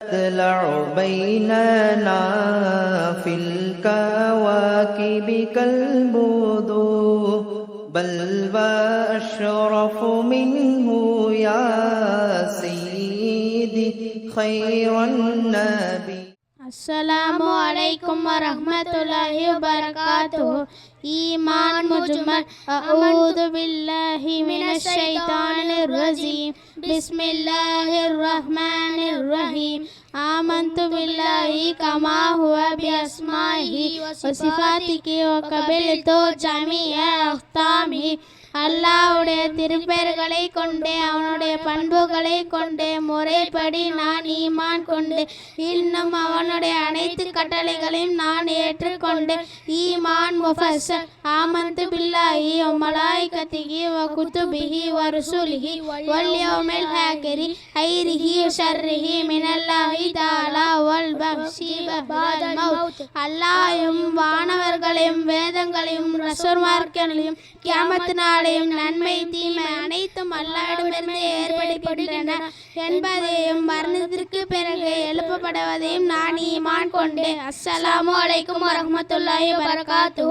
تطلع بيننا في الكواكب كالبدور بل وأشرف منه يا سيدي خير النبي. السلام عليكم ورحمة الله وبركاته. إيمان مجمل. أعوذ بالله من الشيطان الرجيم. بسم الله الرحمن الرحيم آمنت بالله كما هو بأسمائه وصفاته وقبلت جميع أختامه அல்லாஹ்வுடைய திருப்பெயர்களை கொண்டே அவனுடைய பண்புகளை கொண்டே முறைப்படி நான் ஈமான் கொண்டு இன்னும் அவனுடைய அனைத்து கட்டளைகளையும் நான் ஏற்றுக்கொண்டு ஈமான் முஃபஸ்ஸல் ஆமந்து பில்லாஹி வ மலாயிகத்திஹி வ குதுபிஹி வ ருசுலிஹி வல் யௌமில் ஆகிரி ஐரிஹி வ ஷர்ரிஹி மினல்லாஹி தஆலா வல் பஹ்ஷி பஅதல் வானவர்களையும் வேதங்களையும் ரசூல்மார்களையும் கியாமத் நாளையும் நன்மை தீமை அனைத்தும் அல்லாஹ்விடமிருந்து ஏற்படுகின்றன. என்பதையும் மரணத்திற்கு பிறகு எழுப்பப்படுவதையும் நான் ஈமான் கொண்டு அஸ்ஸலாமு அலைக்கும் வரமத்துல்லாஹி வரகாத்து